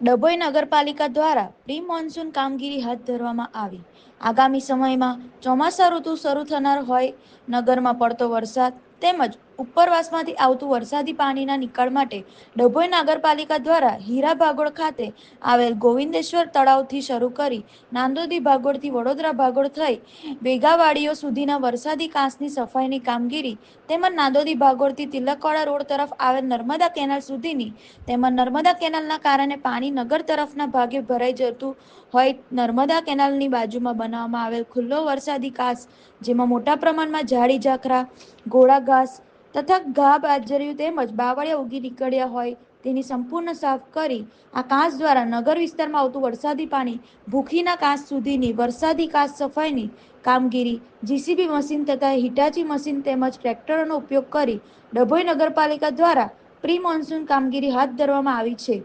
ડભોઈ નગરપાલિકા દ્વારા pre monsoon કામગીરી હાથ ધરવામાં આવી. આગામી સમયમાં ચોમાસા ઋતુ શરૂ થનાર હોય, નગરમાં પડતો વરસાદ તેમજ ઉપરવાસમાંથી આવતું વરસાદી પાણીના નિકાળ માટે ડભોઈ નગરપાલિકા દ્વારા હીરા ભાગોળ ખાતે આવેલ ગોવિંદેશ્વર તળાવથી શરૂ કરી નાંદોદી ભાગોળથી વડોદરા ભાગોળ થઈ બેગાવાડીઓ સુધીના વરસાદી કાંસની સફાઈની કામગીરી તેમજ નાંદોદી ભાગોળથી તિલકવાડા રોડ તરફ આવેલ નર્મદા કેનાલ સુધીની તેમજ નર્મદા કેનાલના કારણે પાણી નગર તરફના ભાગે ભરાઈ જતું હોય નર્મદા કેનાલની બાજુમાં બનાવવામાં આવેલ ખુલ્લો વરસાદી કાંસ, જેમાં મોટા પ્રમાણમાં ઝાડી ઝાખરા ઘોડા ઘાસ તથા ઘા બાજર્યું તેમજ બાવળિયા ઉગી નીકળ્યા હોય તેની સંપૂર્ણ સાફ કરી આ કાંસ દ્વારા નગર વિસ્તારમાં આવતું વરસાદી પાણી ભૂખીના કાંસ સુધીની વરસાદી કાંસ સફાઈની કામગીરી જીસીબી મશીન તથા હિટાચી મશીન તેમજ ટ્રેક્ટરોનો ઉપયોગ કરી ડભોઈ નગરપાલિકા દ્વારા પ્રી મોન્સૂન કામગીરી હાથ ધરવામાં આવી છે.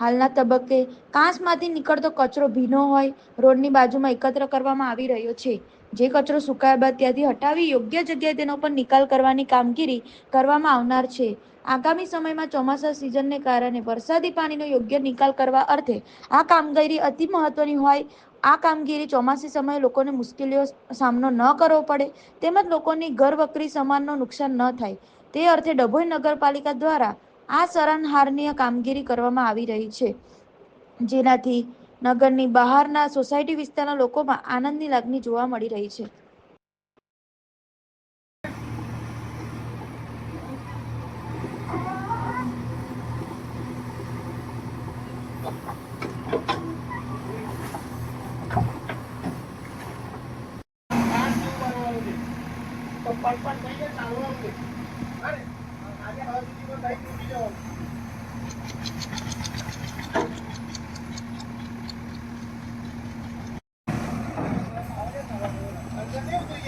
હાલના તબક્કે કાંસમાંથી નીકળતો કચરો ભીનો હોય, રોડની બાજુમાં એકત્ર કરવામાં આવી રહ્યો છે. જે કચરો સુકાયા બાદ ત્યાંથી હટાવી યોગ્ય જગ્યાએ તેનો પણ નિકાલ કરવાની કામગીરી કરવામાં આવનાર છે. આગામી સમયમાં ચોમાસા સિઝનને કારણે વરસાદી પાણીનો યોગ્ય નિકાલ કરવા અર્થે આ કામગીરી અતિ મહત્વની હોય. આ કામગીરી ચોમાસી સમયે લોકોને મુશ્કેલીઓ સામનો ન કરવો પડે, તેમજ લોકોની ઘર વકરી સમાનનો નુકસાન ન થાય. તે અર્થે ડભોઈ નગરપાલિકા દ્વારા આ સરાહનીય કામગીરી કરવામાં આવી રહી છે. જેનાથી નગરની બહારના સોસાયટી વિસ્તારના લોકોમાં આનંદની લાગણી જોવા મળી રહી છે. પણ પણ થઈ ગયા ચાલુ આવું